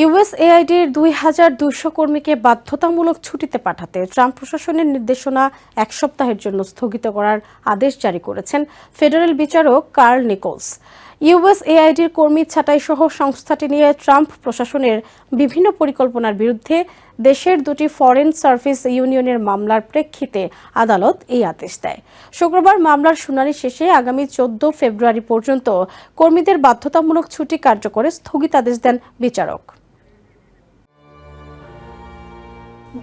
ইউএসএআইডির দুই হাজার দুইশো কর্মীকে বাধ্যতামূলক ছুটিতে পাঠাতে ট্রাম্প প্রশাসনের নির্দেশনা এক সপ্তাহের জন্য স্থগিত করার আদেশ জারি করেছেন ফেডারেল বিচারক কার্ল নিকোলস। ইউএসএআইডির কর্মী ছাঁটাই সহ সংস্থাটি নিয়ে ট্রাম্প প্রশাসনের বিভিন্ন পরিকল্পনার বিরুদ্ধে দেশের দুটি ফরেন সার্ভিস ইউনিয়নের মামলার প্রেক্ষিতে আদালত এই আদেশ দেয়। শুক্রবার মামলার শুনানি শেষে আগামী চোদ্দ ফেব্রুয়ারি পর্যন্ত কর্মীদের বাধ্যতামূলক ছুটি কার্যকরে স্থগিতাদেশ দেন বিচারক।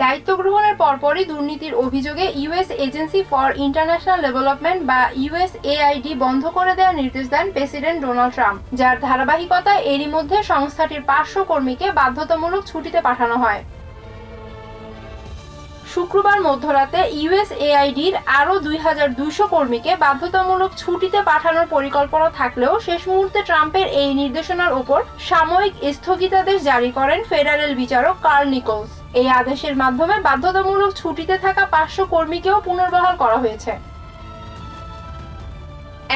দায়িত্ব গ্রহণের পরপরই দুর্নীতির অভিযোগে US agency for international development বা ইউএসএআইডি বন্ধ করে দেওয়ার নির্দেশ দেন প্রেসিডেন্ট ডোনাল্ড ট্রাম্প, যার ধারাবাহিকতায় এরই মধ্যে সংস্থাটির পাঁচশো কর্মীকে বাধ্যতামূলক ছুটিতে পাঠানো হয়। শুক্রবার মধ্যরাতে ইউএসএআইডির আরও দুই হাজার দুইশো কর্মীকে বাধ্যতামূলক ছুটিতে পাঠানোর পরিকল্পনা থাকলেও শেষ মুহূর্তে ট্রাম্পের এই নির্দেশনার ওপর সাময়িক স্থগিতাদেশ জারি করেন ফেডারেল বিচারক কার্ল নিকোলস। এই আদেশের মাধ্যমে বাধ্যতামূলক ছুটিতে থাকা পাঁচশো কর্মীকেও পুনর্বহাল করা হয়েছে।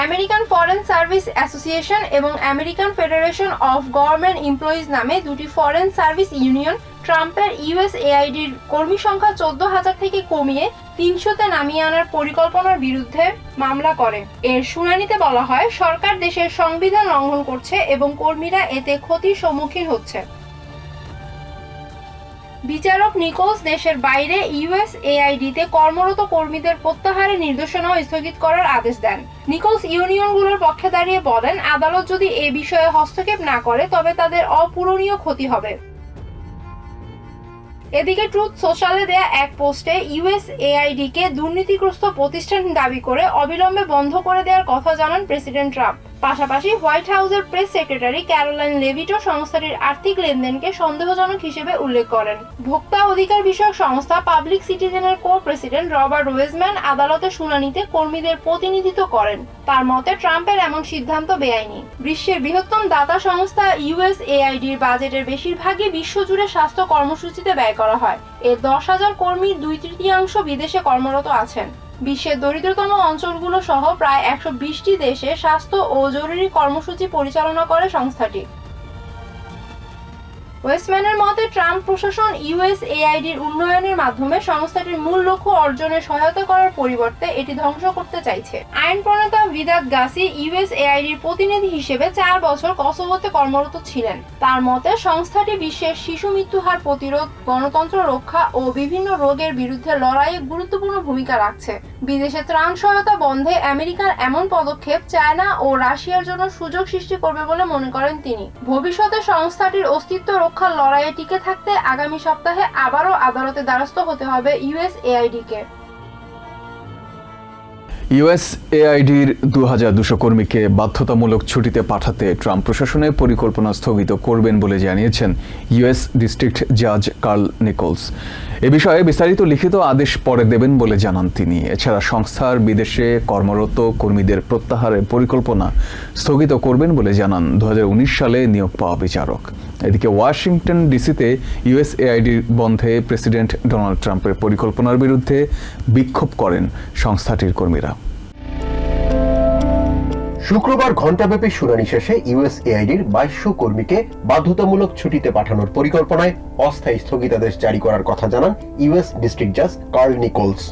আমেরিকান ফরেন সার্ভিস অ্যাসোসিয়েশন এবং American federation of government employees নামে দুটি ফরেন সার্ভিস ইউনিয়ন ট্রাম্পের ইউএস এআইডির কর্মী সংখ্যা চোদ্দ হাজার থেকে কমিয়ে তিনশোতে নামিয়ে আনার পরিকল্পনার বিরুদ্ধে মামলা করে। এর শুনানিতে বলা হয়, সরকার দেশের সংবিধান লঙ্ঘন করছে এবং কর্মীরা এতে ক্ষতির সম্মুখীন হচ্ছে। বিচারক নিকোলস দেশের বাইরে ইউএসএআইডিতে কর্মরত কর্মীদের প্রত্যাহারের নির্দেশনাও স্থগিত করার আদেশ দেন। নিকোলস ইউনিয়নগুলোর পক্ষে দাঁড়িয়ে বলেন, আদালত যদি এ বিষয়ে হস্তক্ষেপ না করে, তবে তাদের অপূরণীয় ক্ষতি হবে। এদিকে ট্রুথ সোশ্যালে দেয়া এক পোস্টে ইউএসএআইডি কে দুর্নীতিগ্রস্ত প্রতিষ্ঠান দাবি করে অবিলম্বে বন্ধ করে দেওয়ার কথা জানান প্রেসিডেন্ট ট্রাম্প। পাশাপাশি হোয়াইট হাউসের প্রেস সেক্রেটারি ক্যারোলাইন লেভিটো সংস্থাটির আর্থিক লেনদেনকে সন্দেহজনক হিসেবে উল্লেখ করেন। ভোক্তা অধিকার বিষয়ক সংস্থা পাবলিক সিটিজেনের কো প্রেসিডেন্ট রবার্ট ওয়েজম্যান আদালতে শুনানিতে কর্মীদের প্রতিনিধিত্ব করেন। তার মতে, ট্রাম্পের এমন সিদ্ধান্ত বেআইনি। বিশ্বের বৃহত্তম দাতা সংস্থা ইউএসএআইডির বাজেটের বেশিরভাগই বিশ্বজুড়ে স্বাস্থ্য কর্মসূচিতে ব্যয় করা হয়। এর দশ হাজার কর্মীর দুই তৃতীয়াংশ বিদেশে কর্মরত আছেন। বিশ্বের দরিদ্রতম অঞ্চলগুলো সহ প্রায় একশো বিশটি দেশে স্বাস্থ্য ও জরুরি কর্মসূচি পরিচালনা করে সংস্থাটি। ওয়েস্টম্যানের মতে, ট্রাম্প প্রশাসন ইউএসএআইডির উন্নয়নের মাধ্যমে সংস্থাটির মূল লক্ষ্য অর্জনে সহায়তা করার পরিবর্তে এটি ধ্বংস করতে চাইছে। আইন প্রণেতা ভিদাত গাসি ইউএসএআইডির প্রতিনিধি হিসেবে চার বছর কসোভোতে কর্মরত ছিলেন। তার মতে, সংস্থাটি বিশ্বের শিশু মৃত্যুহার প্রতিরোধ, গণতন্ত্র রক্ষা ও বিভিন্ন রোগের বিরুদ্ধে লড়াইয়ে গুরুত্বপূর্ণ ভূমিকা রাখছে। বিদেশে ত্রাণ সহায়তা বন্ধে আমেরিকার এমন পদক্ষেপ চায়না ও রাশিয়ার জন্য সুযোগ সৃষ্টি করবে বলে মনে করেন তিনি। ভবিষ্যতে সংস্থাটির অস্তিত্ব রক্ষার লড়াইয়ে টিকে থাকতে আগামী সপ্তাহে আবারও আদালতে দ্বারস্থ হতে হবে ইউএসএআইডি ইউএস ইউএসএআইডির দু হাজার দুশো কর্মীকে বাধ্যতামূলক ছুটিতে পাঠাতে ট্রাম্প প্রশাসনের পরিকল্পনা স্থগিত করবেন বলে জানিয়েছেন ইউএস ডিস্ট্রিক্ট জাজ কার্ল নিকোলস। এ বিষয়ে বিস্তারিত লিখিত আদেশ পরে দেবেন বলে জানান তিনি। এছাড়া সংস্থার বিদেশে কর্মরত কর্মীদের প্রত্যাহারের পরিকল্পনা স্থগিত করবেন বলে জানান দু হাজার উনিশ সালে নিয়োগ পাওয়া বিচারক। এদিকে ওয়াশিংটন ডিসিতে ইউএসএআইডির বন্ধে প্রেসিডেন্ট ডোনাল্ড ট্রাম্পের পরিকল্পনার বিরুদ্ধে বিক্ষোভ করেন সংস্থাটির কর্মীরা। শুক্রবার ঘণ্টাব্যাপী শুনানি শেষে ইউএসএআইডির বাইশশো কর্মীকে বাধ্যতামূলক ছুটিতে পাঠানোর পরিকল্পনায় অস্থায়ী স্থগিতাদেশ জারি করার কথা জানান ইউএস ডিস্ট্রিক্ট জাজ কার্ল নিকোলস।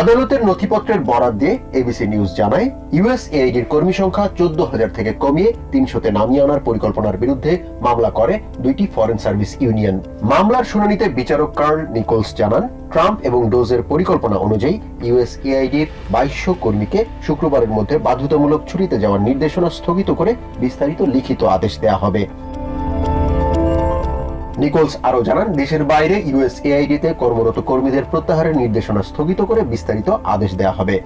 আদালতের নথিপত্রের বরাদ দিয়ে এবিসি নিউজ জানায় ইউএসএআইডির কর্মী সংখ্যা চোদ্দ হাজার থেকে কমিয়ে তিনশোতে নামিয়ে আনার পরিকল্পনার বিরুদ্ধে মামলা করে দুইটি ফরেন সার্ভিস ইউনিয়ন মামলার শুনানিতে বিচারক কার্ল নিকোলস জানান, ট্রাম্প এবং ডোজের পরিকল্পনা অনুযায়ী ইউএসএআইডির বাইশশো কর্মীকে শুক্রবারের মধ্যে বাধ্যতামূলক ছুটিতে যাওয়ার নির্দেশনা স্থগিত করে বিস্তারিত লিখিত আদেশ দেওয়া হবে। নিকোলস আরও জানান, দেশের বাইরে ইউএসএআইডিতে কর্মরত কর্মীদের প্রত্যাহারের নির্দেশনা স্থগিত করে বিস্তারিত আদেশ দেওয়া হবে।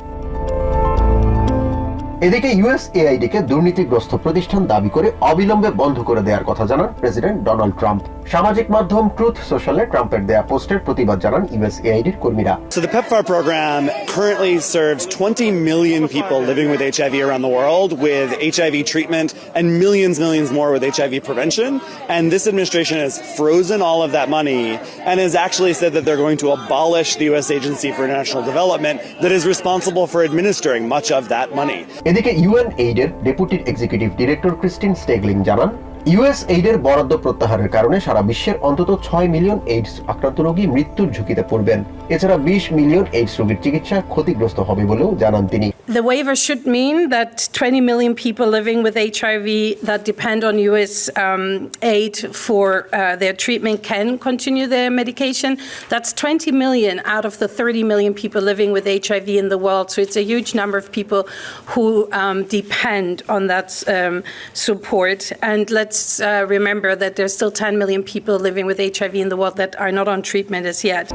এদিকে ইউএসএআইডি কে দুর্নীতিগ্রস্ত প্রতিষ্ঠান দাবি করে অবিলম্বে বন্ধ করে দেওয়ার কথা জানান প্রেসিডেন্ট ডোনাল্ড ট্রাম্প। সামাজিক মাধ্যম ট্রুথ সোশ্যালে ট্রাম্পের দেয়া পোস্টের প্রতিবাদ জানান ইউএসএআইডির কর্মীরা So the PEPFAR program currently serves 20 million people living with HIV around the world with HIV treatment and millions, millions more with HIV prevention. And this administration has frozen all of that money and has actually said that they're going to abolish the U.S. Agency for International Development that is responsible for administering much of that money. এদিকে UN এইডের deputy executive director Christine Stegling জানান US এইডের বরাদ্দ প্রত্যাহারের কারণে সারা বিশ্বের অন্তত ছয় মিলিয়ন এইডস আক্রান্ত রোগী মৃত্যুর ঝুঁকিতে পড়বেন এছাড়া বিশ মিলিয়ন এইডস রোগীর চিকিৎসা ক্ষতিগ্রস্ত হবে বলেও জানান তিনি The waiver should mean that 20 million people living with HIV that depend on US um, aid for uh, their treatment can continue their medication. That's 20 million out of the 30 million people living with HIV in the world. So it's a huge number of people who um, depend on that um, support. And let's uh, remember that there's still 10 million people living with HIV in the world that are not on treatment as yet.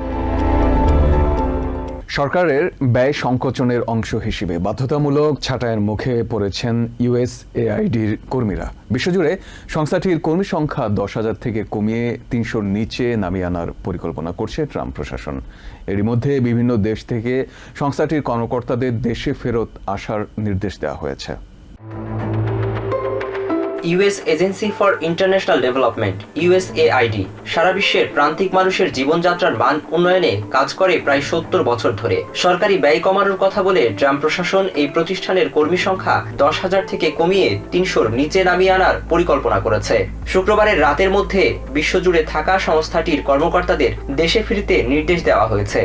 সরকারের ব্যয় সংকোচনের অংশ হিসেবে বাধ্যতামূলক ছাঁটাইয়ের মুখে পড়েছেন ইউএসএআইডির কর্মীরা। বিশ্বজুড়ে সংস্থাটির কর্মী সংখ্যা দশ হাজার থেকে কমিয়ে তিনশোর নিচে নামিয়ে আনার পরিকল্পনা করছে ট্রাম্প প্রশাসন। এরই মধ্যে বিভিন্ন দেশ থেকে সংস্থাটির কর্মকর্তাদের দেশে ফেরত আসার নির্দেশ দেওয়া হয়েছে। US agency for international development USAID সারা বিশ্বের প্রান্তিক মানুষের জীবনযাত্রার মান উন্নয়নে কাজ করে প্রায় সত্তর বছর ধরে। সরকারি ব্যয় কমানোর কথা বলে ট্রাম্প প্রশাসন এই প্রতিষ্ঠানের কর্মী সংখ্যা দশ হাজার থেকে কমিয়ে তিনশোর নিচে নামিয়ে আনার পরিকল্পনা করেছে। শুক্রবারের রাতের মধ্যে বিশ্বজুড়ে থাকা সংস্থাটির কর্মকর্তাদের দেশে ফিরতে নির্দেশ দেওয়া হয়েছে।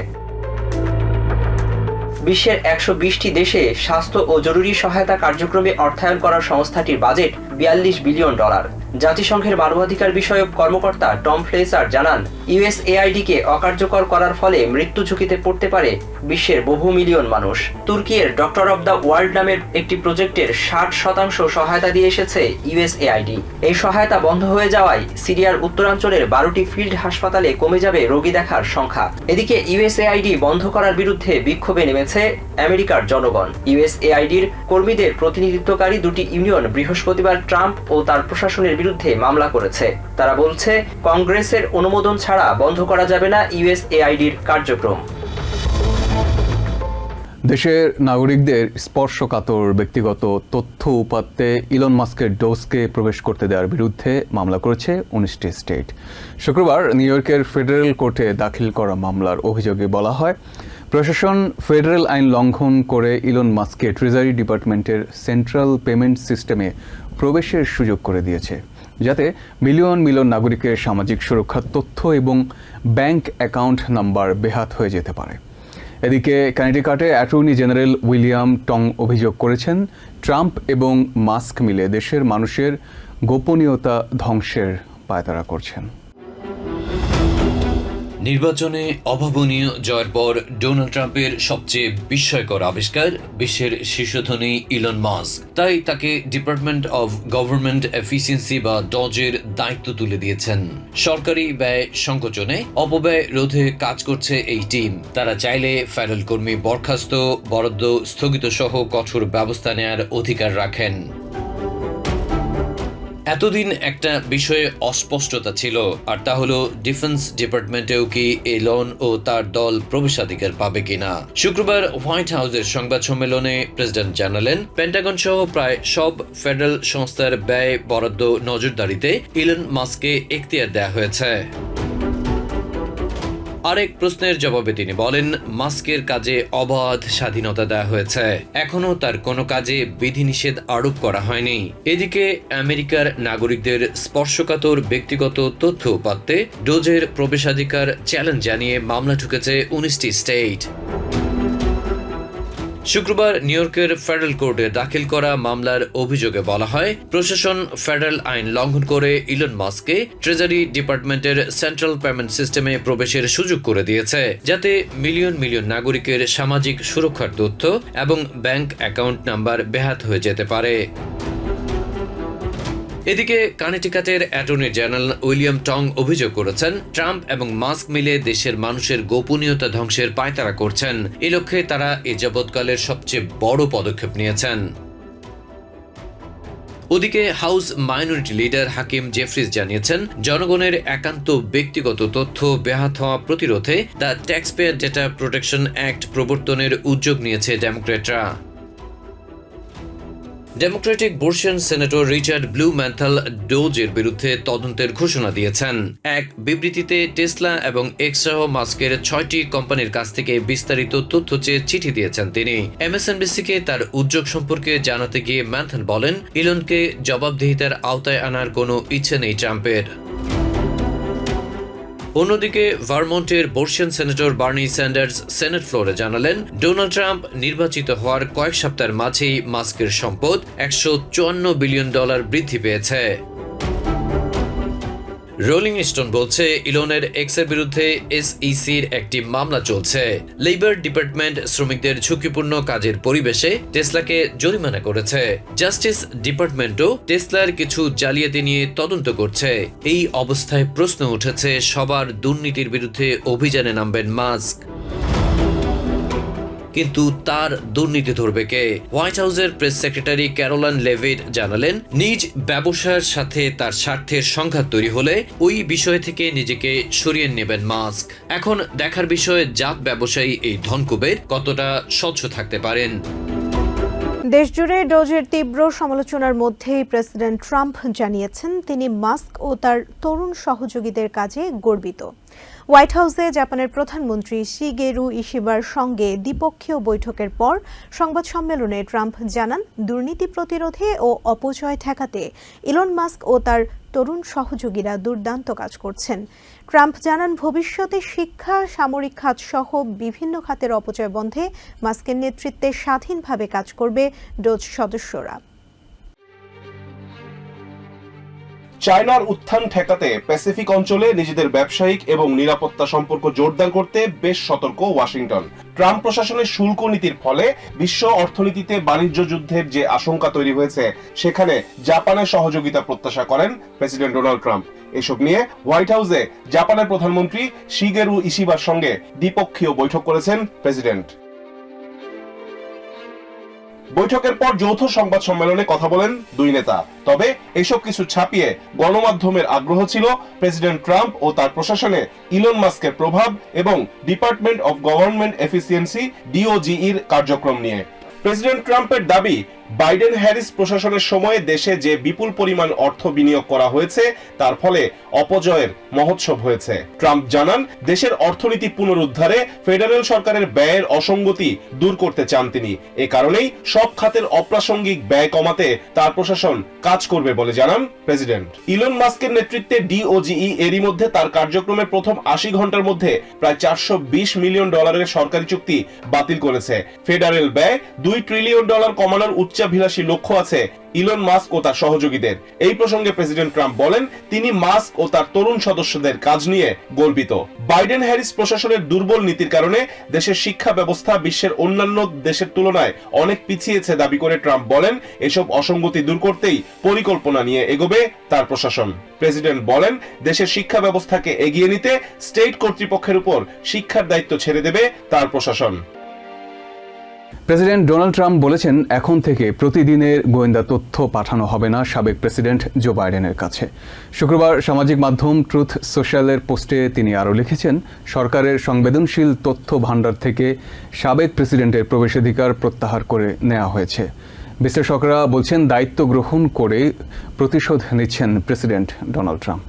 বিশ্বের একশো বিশটি দেশে স্বাস্থ্য ও জরুরি সহায়তা কার্যক্রমে অর্থায়ন করার সংস্থাটির বাজেট বিয়াল্লিশ বিলিয়ন ডলার। জাতিসংঘের মানবাধিকার বিষয়ক কর্মকর্তা টম ফ্লেসার জানান ইউএসএআইডি কে অকার্যকর করার ফলে মৃত্যু ঝুঁকিতে পড়তে পারে বিশ্বের বহু মিলিয়ন মানুষ। তুর্কির ডক্টর অব দ্য ওয়ার্ল্ড নামের একটি প্রজেক্টের ষাট শতাংশ সহায়তা দিয়ে এসেছে ইউএসএআইডি। এই সহায়তা বন্ধ হয়ে যাওয়ায় সিরিয়ার উত্তরাঞ্চলের বারোটি ফিল্ড হাসপাতালে কমে যাবে রোগী দেখার সংখ্যা। এদিকে ইউএসএআইডি বন্ধ করার বিরুদ্ধে বিক্ষোভে নেমেছে আমেরিকার জনগণ। ইউএসএআইডির কর্মীদের প্রতিনিধিত্বকারী দুটি ইউনিয়ন, বৃহস্পতিবার ট্রাম্প ও তার প্রশাসনের বিরুদ্ধে মামলা করেছে। তারা বলছে, কংগ্রেসের অনুমোদন ছাড়া বন্ধ করা যাবে না ইউএসএআইডির কার্যক্রম। দেশের নাগরিকদের স্পর্শকাতর ব্যক্তিগত তথ্য উপাত্তে ইলন মাস্কের ডোজকে প্রবেশ করতে দেওয়ার বিরুদ্ধে মামলা করেছে উনিশটি স্টেট। শুক্রবার নিউ ইয়র্কের ফেডারেল কোর্টে দাখিল করা মামলার অভিযোগে বলা হয়, প্রশাসন ফেডারেল আইন লঙ্ঘন করে ইলন মাস্ককে ট্রেজারি ডিপার্টমেন্টের সেন্ট্রাল পেমেন্ট সিস্টেমে প্রবেশের সুযোগ করে দিয়েছে, যাতে মিলিয়ন মিলিয়ন নাগরিকের সামাজিক সুরক্ষার তথ্য এবং ব্যাংক অ্যাকাউন্ট নাম্বার বেহাত হয়ে যেতে পারে। এদিকে ক্যানেডিকাটে অ্যাটর্নি জেনারেল উইলিয়াম টং অভিযোগ করেছেন, ট্রাম্প এবং মাস্ক মিলে দেশের মানুষের গোপনীয়তা ধ্বংসের পায়তারা করছেন। নির্বাচনে অভাবনীয় জয়ের পর ডোনাল্ড ট্রাম্পের সবচেয়ে বিস্ময়কর আবিষ্কার বিশ্বের শীর্ষধনী ইলন মাস্ক। তাই তাকে ডিপার্টমেন্ট অব গভর্নমেন্ট এফিসিয়েন্সি বা ডজের দায়িত্ব তুলে দিয়েছেন। সরকারি ব্যয় সংকোচনে অপব্যয় রোধে কাজ করছে এই টিম। তারা চাইলে ফেডারেল কর্মী বরখাস্ত, বরাদ্দ স্থগিত সহ কঠোর ব্যবস্থা নেয়ার অধিকার রাখেন। এতদিন একটা বিষয়ে অস্পষ্টতা ছিল, আর তা হলো ডিফেন্স ডিপার্টমেন্টেও কি এলন ও তার দল প্রবেশাধিকার পাবে কিনা? শুক্রবার হোয়াইট হাউসের সংবাদ সম্মেলনে প্রেসিডেন্ট জানালেন পেন্টাগন সহ প্রায় সব ফেডারেল সংস্থার ব্যয় বরাদ্দ নজরদারিতে ইলন মাস্ককে এখতিয়ার দেওয়া হয়েছে। আরেক প্রশ্নের জবাবে তিনি বলেন, মাস্কের কাজে অবাধ স্বাধীনতা দেওয়া হয়েছে। এখনও তার কোনো কাজে বিধিনিষেধ আরোপ করা হয়নি। এদিকে আমেরিকার নাগরিকদের স্পর্শকাতর ব্যক্তিগত তথ্য উপাত্তে ডোজের প্রবেশাধিকার চ্যালেঞ্জ জানিয়ে মামলা ঢুকেছে উনিশটি স্টেট। শুক্রবার নিউ ইয়র্কের ফেডারেল কোর্টে দাখিল করা মামলার অভিযোগে বলা হয়, প্রশাসন ফেডারেল আইন লঙ্ঘন করে ইলন মাস্ককে ট্রেজারি ডিপার্টমেন্টের সেন্ট্রাল পেমেন্ট সিস্টেমে প্রবেশের সুযোগ করে দিয়েছে, যাতে মিলিয়ন মিলিয়ন নাগরিকের সামাজিক সুরক্ষার তথ্য এবং ব্যাংক অ্যাকাউন্ট নাম্বার ব্যাহাত হয়ে যেতে পারে। এদিকে কানেটিকাটের অ্যাটর্নি জেনারেল উইলিয়াম টং অভিযোগ করেছেন, ট্রাম্প এবং মাস্ক মিলে দেশের মানুষের গোপনীয়তা ধ্বংসের পায়তারা করছেন। এ লক্ষ্যে তারা এ যাবৎকালের সবচেয়ে বড় পদক্ষেপ নিয়েছেন। ওদিকে house minority leader Hakeem Jeffries জানিয়েছেন, জনগণের একান্ত ব্যক্তিগত তথ্য ব্যাহত হওয়া প্রতিরোধে the taxpayer data protection act প্রবর্তনের উদ্যোগ নিয়েছে ডেমোক্রেটরা ডেমোক্রেটিক বর্ষিয়ান সেনেটর রিচার্ড ব্লু ম্যান্থাল ডোজের বিরুদ্ধে তদন্তের ঘোষণা দিয়েছেন। এক বিবৃতিতে টেসলা এবং এক্সাহ মাস্কের ছয়টি কোম্পানির কাছ থেকে বিস্তারিত তথ্য চেয়ে চিঠি দিয়েছেন তিনি। এমএসএনবিসিকে তার উদ্যোগ সম্পর্কে জানাতে গিয়ে ম্যান্থাল বলেন, ইলনকে জবাবদিহিতার আওতায় আনার কোনো ইচ্ছে নেই ট্রাম্পের। অন্যদিকে, ভারমন্টের বর্ষিয়ান সেনেটর বার্নি স্যান্ডার্স সেনেট ফ্লোরে জানালেন, ডোনাল্ড ট্রাম্প নির্বাচিত হওয়ার কয়েক সপ্তাহের মাঝেই মাস্কের সম্পদ একশো চুয়ান্ন বিলিয়ন ডলার বৃদ্ধি পেয়েছে। রোলিং স্টোন বলছে ইলনের এক্সের বিরুদ্ধে এসইসির একটি মামলা চলছে। লেবার ডিপার্টমেন্ট শ্রমিকদের ঝুঁকিপূর্ণ কাজের পরিবেশে টেসলাকে জরিমানা করেছে। জাস্টিস ডিপার্টমেন্টও টেসলার কিছু জালিয়াতি নিয়ে তদন্ত করছে। এই অবস্থায় প্রশ্ন উঠেছে, সবার দুর্নীতির বিরুদ্ধে অভিযানে নামবেন মাস্ক। কিন্তু তার দুর্নীতি ধরবে কে? হোয়াইট হাউসের প্রেস সেক্রেটারি ক্যারোলান লেভিড জানালেন, নিজ ব্যবসার সাথে তার স্বার্থের সংঘাত তৈরি হলে ওই বিষয় থেকে নিজেকে সরিয়ে নেবেন মাস্ক। এখন দেখার বিষয়ে, জাত ব্যবসায়ী এই ধনকুবের কতটা স্বচ্ছ থাকতে পারেন? দেশজুড়ে ডোজের তীব্র সমালোচনার মধ্যেই প্রেসিডেন্ট ট্রাম্প জানিয়েছেন, তিনি মাস্ক ও তার তরুণ সহযোগীদের কাজে গর্বিত। হোয়াইট হাউসে জাপানের প্রধানমন্ত্রী শিগেরু ইশিবার সঙ্গে দ্বিপক্ষীয় বৈঠকের পর সংবাদ সম্মেলনে ট্রাম্প জানান, দুর্নীতি প্রতিরোধে ও অপচয় ঠেকাতে ইলন মাস্ক ও তার তরুণ সহযোগীরা দুর্দান্ত কাজ করছেন। ট্রাম্প জানান, ভবিষ্যতে শিক্ষা, সামরিক খাত সহ বিভিন্ন খাতের অপচয় বন্ধে মাস্কের নেতৃত্বে স্বাধীনভাবে কাজ করবে ডোজ সদস্যরা। চায়নার উত্থান ঠেকাতে প্যাসিফিক অঞ্চলে নিজেদের ব্যবসায়িক এবং নিরাপত্তা সম্পর্ক জোরদার করতে বেশ সতর্ক ওয়াশিংটন। ট্রাম্প প্রশাসনের শুল্ক নীতির ফলে বিশ্ব অর্থনীতিতে বাণিজ্য যুদ্ধের যে আশঙ্কা তৈরি হয়েছে, সেখানে জাপানের সহযোগিতা প্রত্যাশা করেন প্রেসিডেন্ট ডোনাল্ড ট্রাম্প। এসব নিয়ে হোয়াইট হাউসে জাপানের প্রধানমন্ত্রী শিগেরু ইশিবার সঙ্গে দ্বিপক্ষীয় বৈঠক করেছেন প্রেসিডেন্ট। বৈঠকের পর যৌথ সংবাদ সম্মেলনে কথা বলেন দুই নেতা। তবে এসব কিছু ছাপিয়ে গণমাধ্যমের আগ্রহ ছিল প্রেসিডেন্ট ট্রাম্প ও তার প্রশাসনে ইলন মাস্কের প্রভাব এবং ডিপার্টমেন্ট অফ গভর্নমেন্ট এফিসিয়েন্সি ডিওজিইর কার্যক্রম নিয়ে। প্রেসিডেন্ট ট্রাম্পের দাবি বাইডেন হ্যারিস প্রশাসনের সময়ে দেশে যে বিপুল পরিমাণ অর্থ বিনিয়োগ করা হয়েছে, তার ফলে অপজয়ের মহোৎসব হয়েছে। ট্রাম্প জানান, দেশের অর্থনীতি পুনরুদ্ধারে ফেডারেল সরকারের ব্যয়ের অসঙ্গতি দূর করতে চান তিনি। এ কারণেই সব খাতের অপ্রাসঙ্গিক ব্যয় কমাতে তার প্রশাসন কাজ করবে বলে জানান প্রেসিডেন্ট। ইলন মাস্কের নেতৃত্বে ডিওজিই এরই মধ্যে তার কার্যক্রমের প্রথম আশি ঘণ্টার মধ্যে প্রায় চারশো বিশ মিলিয়ন ডলারের সরকারি চুক্তি বাতিল করেছে। ফেডারেল ব্যয় দুই ট্রিলিয়ন ডলার কমানোর উচ্চাভিলাষী লক্ষ্য আছে ইলন মাস্ক ও তার সহযোগীদের। এই প্রসঙ্গে প্রেসিডেন্ট ট্রাম্প বলেন, তিনি মাস্ক ও তার তরুণ সদস্যদের কাজ নিয়ে গর্বিত। বাইডেন হ্যারিস প্রশাসনের দুর্বল নীতির কারণে দেশের শিক্ষা ব্যবস্থা বিশ্বের অন্যান্য দেশের তুলনায় অনেক পিছিয়েছে দাবি করে ট্রাম্প বলেন, এসব অসঙ্গতি দূর করতেই পরিকল্পনা নিয়ে এগোবে তার প্রশাসন। প্রেসিডেন্ট বলেন, দেশের শিক্ষা ব্যবস্থাকে এগিয়ে নিতে স্টেট কর্তৃপক্ষের উপর শিক্ষার দায়িত্ব ছেড়ে দেবে তার প্রশাসন। প্রেসিডেন্ট ডোনাল্ড ট্রাম্প বলেছেন, এখন থেকে প্রতিদিনের গোয়েন্দা তথ্য পাঠানো হবে না সাবেক প্রেসিডেন্ট জো বাইডেনের কাছে। শুক্রবার সামাজিক মাধ্যম ট্রুথ সোশ্যালের পোস্টে তিনি আরও লিখেছেন, সরকারের সংবেদনশীল তথ্য ভাণ্ডার থেকে সাবেক প্রেসিডেন্টের প্রবেশাধিকার প্রত্যাহার করে নেওয়া হয়েছে। বিশ্লেষকরা বলছেন, দায়িত্ব গ্রহণ করে প্রতিশোধ নিচ্ছেন প্রেসিডেন্ট ডোনাল্ড ট্রাম্প।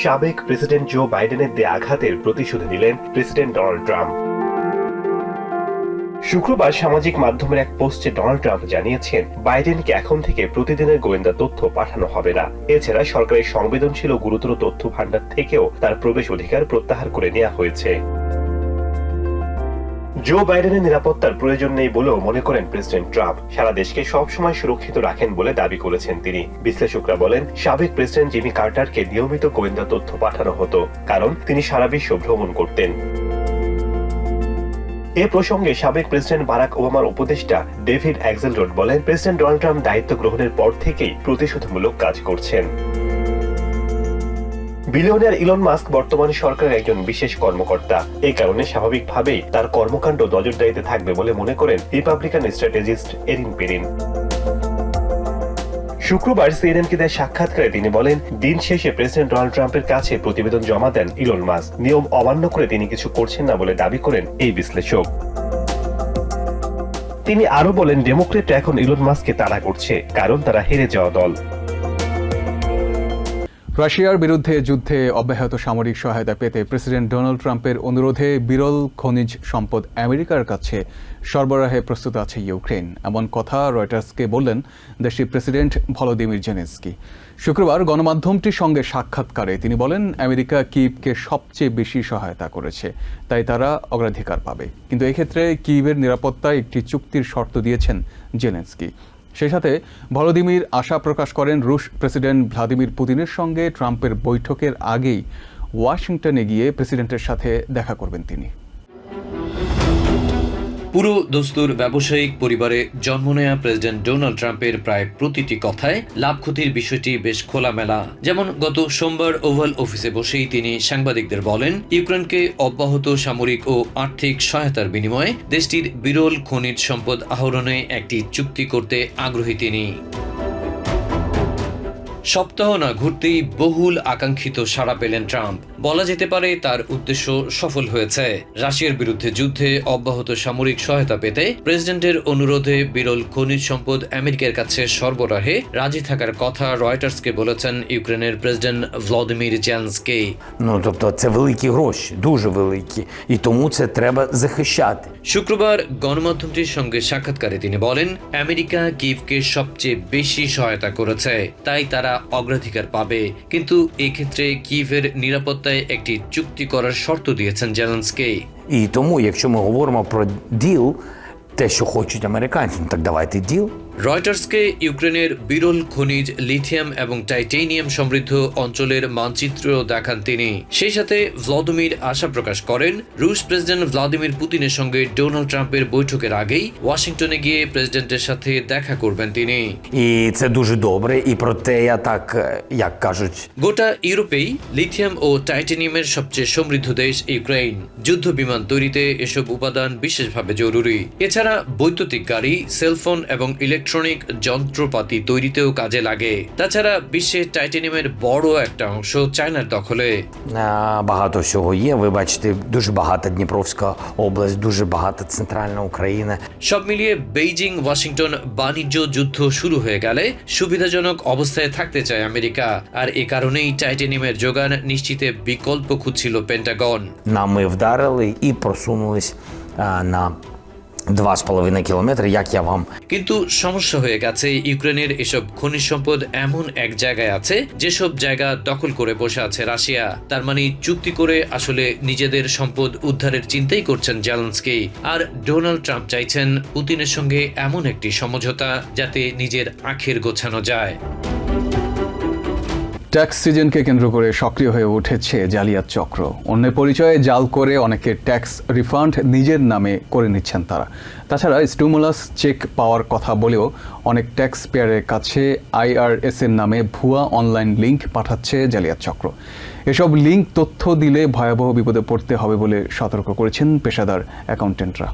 সাবেক প্রেসিডেন্ট জো বাইডেনের দেয়া আঘাতের প্রতিশোধ নিলেন প্রেসিডেন্ট ডোনাল্ড ট্রাম্প। শুক্রবার সামাজিক মাধ্যমের এক পোস্টে ডোনাল্ড ট্রাম্প জানিয়েছেন, বাইডেনকে এখন থেকে প্রতিদিনের গোয়েন্দা তথ্য পাঠানো হবে না। এছাড়া সরকারের সংবেদনশীল ও গুরুতর তথ্য ভাণ্ডার থেকেও তার প্রবেশ অধিকার প্রত্যাহার করে নেওয়া হয়েছে। জো বাইডেনের নিরাপত্তার প্রয়োজন নেই বলেও মনে করেন প্রেসিডেন্ট ট্রাম্প। সারা দেশকে সবসময় সুরক্ষিত রাখেন বলে দাবি করেছেন তিনি। বিশ্লেষকরা বলেন, সাবেক প্রেসিডেন্ট জিমি কার্টারকে নিয়মিত গোয়েন্দা তথ্য পাঠানো হতো, কারণ তিনি সারা বিশ্ব ভ্রমণ করতেন। এ প্রসঙ্গে সাবেক প্রেসিডেন্ট বারাক ওবামার উপদেষ্টা ডেভিড অ্যাক্সেলরোড বলেন, প্রেসিডেন্ট ডোনাল্ড ট্রাম্প দায়িত্ব গ্রহণের পর থেকেই প্রতিশোধমূলক কাজ করছেন। বিলিয়নিয়ার ইলন মাস্ক বর্তমানে সরকারের একজন বিশেষ কর্মকর্তা। এই কারণে স্বাভাবিকভাবেই তার কর্মকাণ্ড নজরদারিতে থাকবে বলে মনে করেন রিপাবলিকান স্ট্র্যাটেজিস্ট এরিন পেরিন। শুক্রবার সিএনএনকে দেয় সাক্ষাৎকারে তিনি বলেন, দিন শেষে প্রেসিডেন্ট ডোনাল্ড ট্রাম্পের কাছে প্রতিবেদন জমা দেন ইলন মাস্ক। নিয়ম অমান্য করে তিনি কিছু করছেন না বলে দাবি করেন এই বিশ্লেষক। তিনি আরও বলেন, ডেমোক্রেট এখন ইলন মাস্ককে তাড়া করছে, কারণ তারা হেরে যাওয়া দল। রাশিয়ার বিরুদ্ধে যুদ্ধে অব্যাহত সামরিক সহায়তা পেতে প্রেসিডেন্ট ডোনাল্ড ট্রাম্পের অনুরোধে বিরল খনিজ সম্পদ আমেরিকার কাছে সরবরাহে প্রস্তুত আছে ইউক্রেন। এমন কথা রয়টার্সকে বললেন দেশটির প্রেসিডেন্ট ভলোদিমির জেনেস্কি। শুক্রবার গণমাধ্যমটির সঙ্গে সাক্ষাৎকারে তিনি বলেন, আমেরিকা কিভকে সবচেয়ে বেশি সহায়তা করেছে, তাই তারা অগ্রাধিকার পাবে। কিন্তু এক্ষেত্রে কিভের নিরাপত্তায় একটি চুক্তির শর্ত দিয়েছেন জেলেন্সকি সেই সাথে ভলোদিমির আশা প্রকাশ করেন রুশ প্রেসিডেন্ট ভ্লাদিমির পুতিনের সঙ্গে ট্রাম্পের বৈঠকের আগেই ওয়াশিংটনে গিয়ে প্রেসিডেন্টের সাথে দেখা করবেন তিনি। পুরো দস্তুর ব্যবসায়িক পরিবারে জন্ম নেয়া প্রেসিডেন্ট ডোনাল্ড ট্রাম্পের প্রায় প্রতিটি কথায় লাভ ক্ষতির বিষয়টি বেশ খোলামেলা। যেমন গত সোমবার ওভাল অফিসে বসেই তিনি সাংবাদিকদের বলেন, ইউক্রেনকে অব্যাহত সামরিক ও আর্থিক সহায়তার বিনিময়ে দেশটির বিরল খনিজ সম্পদ আহরণে একটি চুক্তি করতে আগ্রহী তিনি। সপ্তাহ না ঘুরতেই বহুল আকাঙ্ক্ষিত সাড়া পেলেন ট্রাম্প। বলা যেতে পারে তার উদ্দেশ্য সফল হয়েছে রাশিয়ার বিরুদ্ধে যুদ্ধে অব্যাহত সামরিক সহায়তা পেতে প্রেসিডেন্টের অনুরোধে বিরল খনিজ সম্পদ আমেরিকার কাছে সরবরাহে রাজি থাকার কথা রয়টার্সকে বলেছেন ইউক্রেনের প্রেসিডেন্ট ভ্লাদিমির জেলস্কি Ну тобто це великі гроші, дуже великі, і тому це треба захищати. শুক্রবার গণমাধ্যমটির সঙ্গে সাক্ষাৎকারে তিনি বলেন আমেরিকা কিভকে সবচেয়ে বেশি সহায়তা করেছে তাই তারা অগ্রাধিকার পাবে কিন্তু এক্ষেত্রে কিভের নিরাপত্তায় একটি চুক্তি করার শর্ত দিয়েছেন জেলেন্সকে І тому, якщо ми говоримо про діл, те, що хочуть американці, ну так давайте діл. রয়টার্সকে ইউক্রেনের বিরল খনিজ লিথিয়াম এবং টাইটেনিয়াম সমৃদ্ধ অঞ্চলের মানচিত্র দেখান তিনি। সেই সাথে ভ্লাদিমির আশা প্রকাশ করেন রুশ প্রেসিডেন্ট ভ্লাদিমির পুতিনের সঙ্গে ডোনাল্ড ট্রাম্পের বৈঠকের আগেই ওয়াশিংটনে গিয়ে প্রেসিডেন্টের সাথে দেখা করবেন তিনি। গোটা ইউরোপেই লিথিয়াম ও টাইটেনিয়ামের সবচেয়ে সমৃদ্ধ দেশ ইউক্রেন যুদ্ধ বিমান তৈরিতে এসব উপাদান বিশেষভাবে জরুরি। এছাড়া বৈদ্যুতিক গাড়ি সেলফোন এবং ইলেকট্রিক যন্ত্রপাতি তৈরিতেও কাজে লাগে তাছাড়া বিশ্বে টাইটেনিয়ামের বড় একটা অংশ চায়নার দখলে е, багато всього є. Ви бачите, дуже багата Дніпровська область, дуже багата центральна Україна. সব মিলিয়ে বেইজিং ওয়াশিংটন বাণিজ্য যুদ্ধ শুরু হয়ে গেলে সুবিধাজনক অবস্থায় থাকতে চায় আমেরিকা আর এ কারণেই টাইটেনিয়ামের যোগান নিশ্চিতে বিকল্প খুঁজছিল পেন্টাগন Нам ми вдарили і просунулись е, на 2,5 кілометри, як я вам কিন্তু সমস্যা হয়ে গেছে ইউক্রেনের এসব খনিজ সম্পদ এমন এক জায়গায় আছে যেসব জায়গা দখল করে বসে আছে রাশিয়া তার মানে চুক্তি করে আসলে নিজেদের সম্পদ উদ্ধারের চিন্তাই করছেন জেলেন্সকি আর ডোনাল্ড ট্রাম্প চাইছেন পুতিনের সঙ্গে এমন একটি সমঝোতা যাতে নিজের আখের গোছানো যায় ট্যাক্স সিজনকে কেন্দ্র করে সক্রিয় হয়ে উঠেছে জালিয়াত চক্র। অন্যের পরিচয়ে জাল করে অনেকে ট্যাক্স রিফান্ড নিজের নামে করে নিচ্ছেন তারা। তাছাড়া স্টিমুলাস চেক পাওয়ার কথা বলেও অনেক ট্যাক্স পেয়ারের কাছে আইআরএস এর নামে ভুয়া অনলাইন লিংক পাঠাচ্ছে জালিয়াত চক্র। এসব লিংক তথ্য দিলে ভয়াবহ বিপদে পড়তে হবে বলে সতর্ক করেছেন পেশাদার অ্যাকাউন্টেন্টরা।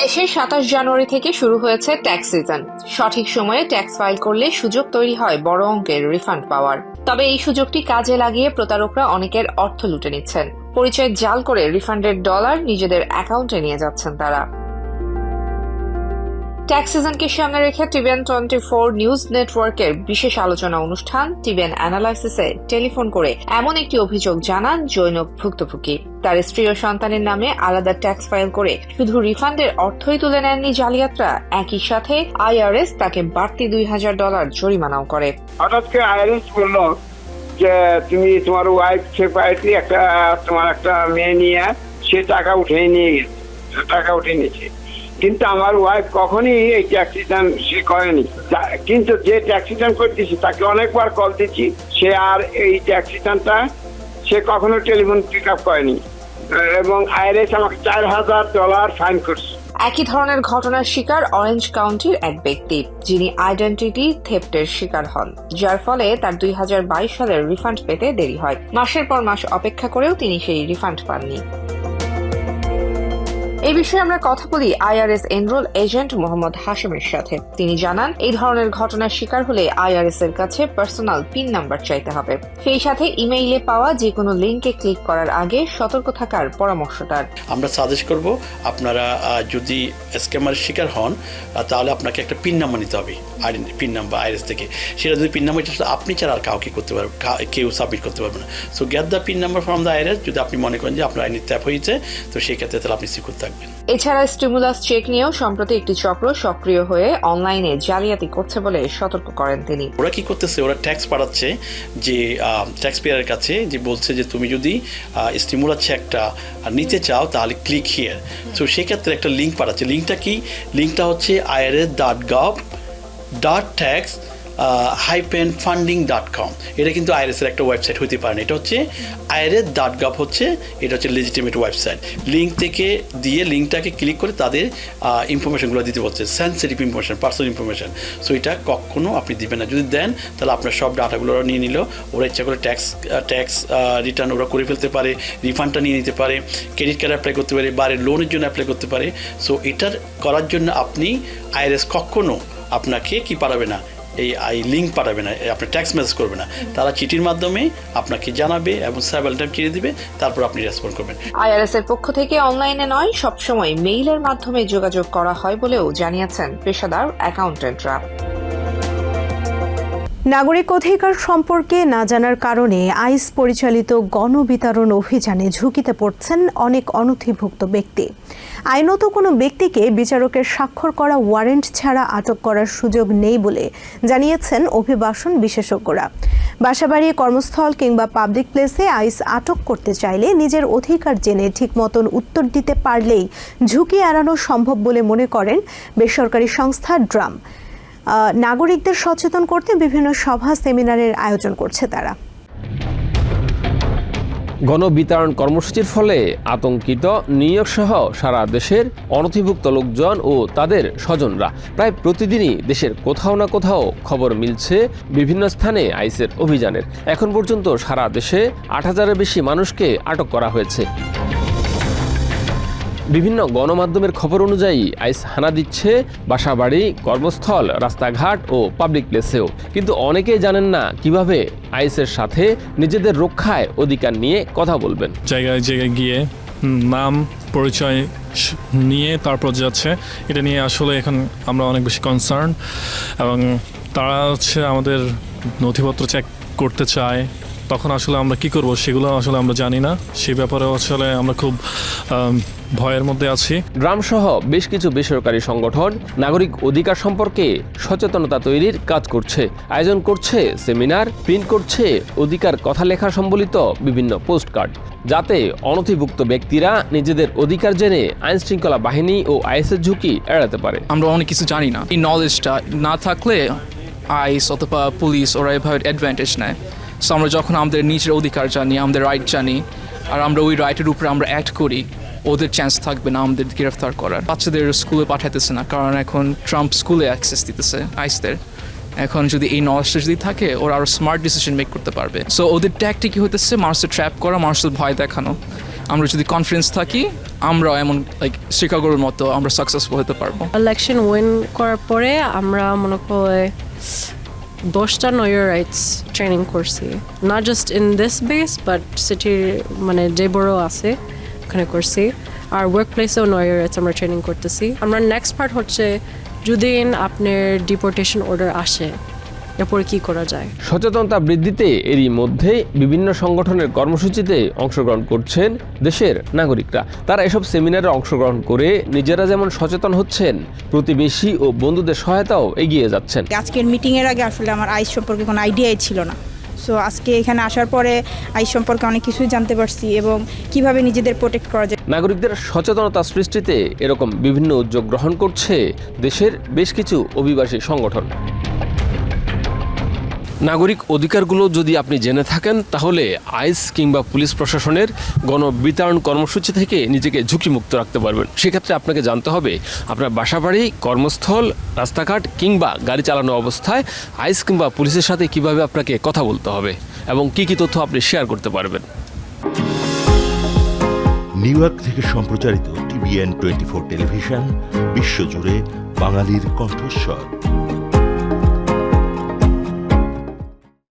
দেশে সাতাশ জানুয়ারি থেকে শুরু হয়েছে ট্যাক্স সিজন সঠিক সময়ে ট্যাক্স ফাইল করলে সুযোগ তৈরি হয় বড় অঙ্কের রিফান্ড পাওয়ার। তবে এই সুযোগটি কাজে লাগিয়ে প্রতারকরা অনেকের অর্থ লুটে নিচ্ছেন। পরিচয় জাল করে রিফান্ডের ডলার নিজেদের অ্যাকাউন্টে নিয়ে যাচ্ছেন তারা। ট্যাক্স সিজনকে সামনে রেখে টিভিএন টোয়েন্টি ফোর নিউজ নেটওয়ার্কের বিশেষ আলোচনা অনুষ্ঠান টিভিএন অ্যানালাইসিসে টেলিফোন করে এমন একটি অভিযোগ জানান জৈনক ভুক্তভোগী। তার স্ত্রী ও সন্তানের নামে আলাদা ট্যাক্স ফাইল করে শুধু রিফান্ডের অর্থই তুলে নেননি জালিয়াতরা। একই সাথে আইআরএস তাকে বাড়তি দুই হাজার ডলার জরিমানাও করে। হঠাৎ আইআরএস বলল যে, তুমি তোমার ওয়াইফ সেপারেটলি একটা, তোমার একটা মেয়ে নিয়ে সে টাকা উঠিয়ে নিয়ে গেছে, টাকা উঠিয়ে নিয়েছে। কিন্তু আমার ওয়াইফ কখনই এই ট্যাক্স সে করেনি। কিন্তু যে ট্যাক্স করতেছি, তাকে অনেকবার কল দিচ্ছি। সে আর এই ট্যাক্স সে কখনো টেলিফোন পিক আপ করেনি। এবং আইআরএস আমাকে চার হাজার ডলার ফাইন করছে। একই ধরনের ঘটনার শিকার অরেঞ্জ কাউন্টির এক ব্যক্তি, যিনি আইডেন্টিটি থেপ্টের শিকার হন, যার ফলে তার দুই হাজার বাইশ সালের রিফান্ড পেতে দেরি হয়। মাসের পর মাস অপেক্ষা করেও তিনি সেই রিফান্ড পাননি। এই বিষয়ে আমরা কথা বলি আইআরএস এনরোল এজেন্ট মোহাম্মদ হাশেমের সাথে। তিনি জানান, এই ধরনের ঘটনার শিকার হলে আইআরএস এর কাছে পার্সোনাল পিন নাম্বার চাইতে হবে। সেই সাথে ইমেইলে পাওয়া যে কোনো লিঙ্কে ক্লিক করার আগে সতর্ক থাকার পরামর্শ তার। আমরা সাজেস্ট করব, আপনারা যদি স্ক্যামারের শিকার হন তাহলে আপনাকে একটা পিন নাম্বার নিতে হবে পিন নাম্বার আইএস থেকে। সেটা যদি পিন নাম্বার আপনি ছাড়া আর কাউকে করতে পারবেন কেউ সাবমিট করতে পারবে না। So get the pin number from the IRS যদি আপনি মনে করেন যে আপনার আইনি ট্যাপ হয়েছে, তো সেই ক্ষেত্রে তাহলে আপনি সিকিউর থাকবেন এছাড়া স্টিমুলাস চেক নিয়েও সম্প্রতি একটি চক্র সক্রিয় হয়ে অনলাইনে জালিয়াতি করছে বলে সতর্ক করেন তিনি। ওরা কি করতেছে? ওরা ট্যাক্স পাঠাচ্ছে যে ট্যাক্স পেয়ারের কাছে যে বলছে যে তুমি যদি স্টিমুলার চেকটা নিতে চাও তাহলে ক্লিক হিয়ার তো সেক্ষেত্রে একটা লিঙ্ক পাঠাচ্ছে লিঙ্কটা কি? লিঙ্কটা হচ্ছে IRS dot gov dot tax hyphen funding dot com এটা কিন্তু আইআরএসের একটা ওয়েবসাইট হতে পারে এটা হচ্ছে আইআরএস ডট গভ হচ্ছে, এটা হচ্ছে লেজিটিমেট ওয়েবসাইট লিঙ্ক থেকে দিয়ে লিঙ্কটাকে ক্লিক করে তাদের ইনফরমেশনগুলো দিতে বলছে sensitive information personal information so এটা কখনো আপনি দিবেন না। যদি দেন, তাহলে আপনার সব ডাটাগুলো ওরা নিয়ে নিল। ওরা ইচ্ছা করে ট্যাক্স ট্যাক্স রিটার্ন ওরা করে ফেলতে পারে রিফান্ডটা নিয়ে নিতে পারে ক্রেডিট কার্ড অ্যাপ্লাই করতে পারে বাড়ির লোনের জন্য অ্যাপ্লাই করতে পারে। সো এটার করার জন্য আপনি আইআরএস কখনো আপনাকে কি পারাবে না? এই আই লিঙ্ক পাঠাবে না আপনি ট্যাক্স মেসেজ করবে না। তারা চিঠির মাধ্যমে আপনাকে জানাবে এবং সাইবার টাইম চিঠি দিবে তারপর আপনি রেসপন্ড করবেন। আইআরএস এর পক্ষ থেকে অনলাইনে নয় সবসময় মেইলের মাধ্যমে যোগাযোগ করা হয় বলেও জানিয়েছেন পেশাদার অ্যাকাউন্টেন্টরা নাগরিক অধিকার সম্পর্কে না জানার কারণে আইস পরিচালিত গণবিতরণ অভিযানে ঝুঁকিতে পড়ছেন অনেক অনথিভুক্ত ব্যক্তি। আইনত কোনো ব্যক্তিকে বিচারকের স্বাক্ষর করা, ওয়ারেন্ট ছাড়া আটক করার সুযোগ নেই বলে জানিয়েছেন অভিবাসন বিশেষজ্ঞরা। বাসাবাড়ি, কর্মস্থল কিংবা পাবলিক প্লেসে আইস আটক করতে চাইলে নিজের অধিকার জেনে ঠিক মতন উত্তর দিতে পারলেই ঝুঁকি এড়ানো সম্ভব বলে মনে করেন বেসরকারি সংস্থা ড্রাম। নাগরিকদের সচেতন করতে বিভিন্ন সভা, সেমিনারের আয়োজন করছে তারা। গণবিতরণ কর্মসূচির ফলে আতঙ্কিত নিউ ইয়র্ক সহ সারা দেশের অনথিভুক্ত লোকজন ও তাদের স্বজনরা। প্রায় প্রতিদিনই দেশের কোথাও না কোথাও খবর মিলছে বিভিন্ন স্থানে আইসের অভিযানের। এখন পর্যন্ত সারা দেশে আট হাজারের বেশি মানুষকে আটক করা হয়েছে। বিভিন্ন গণমাধ্যমের খবর অনুযায়ী আইস হানা দিচ্ছে বাসাবাড়ি, কর্মস্থল, রাস্তাঘাট ও পাবলিক প্লেসেও কিন্তু অনেকেই জানেন না কীভাবে আইসের সাথে নিজেদের রক্ষায় অধিকার নিয়ে কথা বলবেন। জায়গায় জায়গায় গিয়ে নাম, পরিচয় নিয়ে তারপর যাচ্ছে। এটা নিয়ে আসলে এখন আমরা অনেক বেশি কনসার্ন এবং তারা হচ্ছে আমাদের নথিপত্র চেক করতে চায়। তখন আসলে আমরা কি করব সেগুলো আসলে আমরা জানি না। সেই ব্যাপারে আসলে আমরা খুব ভয়ের মধ্যে আছি। ড্রামসহ বেশ কিছু বেসরকারি সংগঠন নাগরিক অধিকার সম্পর্কে সচেতনতা তৈরির কাজ করছে। আয়োজন করছে সেমিনার প্রিন্ট করছে অধিকার কথা লেখা সম্বলিত বিভিন্ন পোস্টকার্ড। যাতে অনথিভুক্ত ব্যক্তিরা নিজেদের অধিকার জেনে আইন শৃঙ্খলা বাহিনী ও আইএসের ঝুঁকি এড়াতে পারে। আমরা অনেক কিছু জানি না। এই নলেজটা না থাকলে আইস অথবা পুলিশ ওরা এভাবে অ্যাডভান্টেজ নেয়। সো আমরা যখন আমাদের নিজের অধিকার জানি আমাদের রাইট জানি আর আমরা ওই রাইটের উপরে আমরা অ্যাক্ট করি ওদের চান্স থাকবে না আমাদের গ্রেফতার করার। বাচ্চাদের স্কুলে পাঠাতেছে না, কারণ এখন ট্রাম্প স্কুলে অ্যাক্সেস দিতেছে আইসদের। এখন যদি এই নলেজটা যদি থাকে, ওরা আরও স্মার্ট ডিসিশন মেক করতে পারবে। সো ওদের ট্যাকটি কি হইতেছে? মানুষের ট্র্যাপ করা মানুষের ভয় দেখানো। আমরা যদি কনফিডেন্স থাকি আমরা এমন লাইক শিকাগোর মতো আমরা সাকসেসফুল হতে পারব। ইলেকশন উইন করার পরে আমরা মনে করে দশটা নয়ার রাইটস ট্রেনিং করছি। Not just in this base but সিটির মানে যে বড় আছে। ওখানে করছি। আর ওয়ার্ক প্লেসেও রাইটস আমরা ট্রেনিং করতেছি। আমরা নেক্সট পার্ট হচ্ছে যদি আপনার ডিপোর্টেশন অর্ডার আসে এরপরে কি করা যায়? সচেতনতা বৃদ্ধিতে এরই মধ্যে বিভিন্ন সংগঠনের কর্মসূচিতে অংশগ্রহণ করছেন দেশের নাগরিকরা। তারা এসব সেমিনারে অংশগ্রহণ করে নিজেরা যেমন সচেতন হচ্ছেন প্রতিবেশী ও বন্ধুদের সহায়তাও এগিয়ে যাচ্ছেন। আজকের মিটিংয়ের আগে আসলে আমার আইস সম্পর্কে কোনো আইডিয়াই ছিল না। সো আজকে এখানে আসার পরে আই সম্পর্কে অনেক কিছুই জানতে পারছি এবং কীভাবে নিজেদের প্রোটেক্ট করা যায়। নাগরিকদের সচেতনতা সৃষ্টিতে এরকম বিভিন্ন উদ্যোগ গ্রহণ করছে দেশের বেশ কিছু অভিবাসী সংগঠন। নাগরিক অধিকারগুলো যদি আপনি জেনে থাকেন, তাহলে আইস কিংবা পুলিশ প্রশাসনের গণবিতরণ কর্মসূচি থেকে নিজেকে ঝুঁকিমুক্ত রাখতে পারবেন। সেক্ষেত্রে আপনাকে জানতে হবে, আপনার বাসাবাড়ি, কর্মস্থল, রাস্তাঘাট কিংবা গাড়ি চালানো অবস্থায় আইস কিংবা পুলিশের সাথে কীভাবে আপনাকে কথা বলতে হবে এবং কি কি তথ্য আপনি শেয়ার করতে পারবেন। নিউ ইয়র্ক থেকে সম্প্রচারিত টিভিএন টোয়েন্টি ফোর টেলিভিশন বিশ্বজুড়ে বাঙালির কণ্ঠস্বর।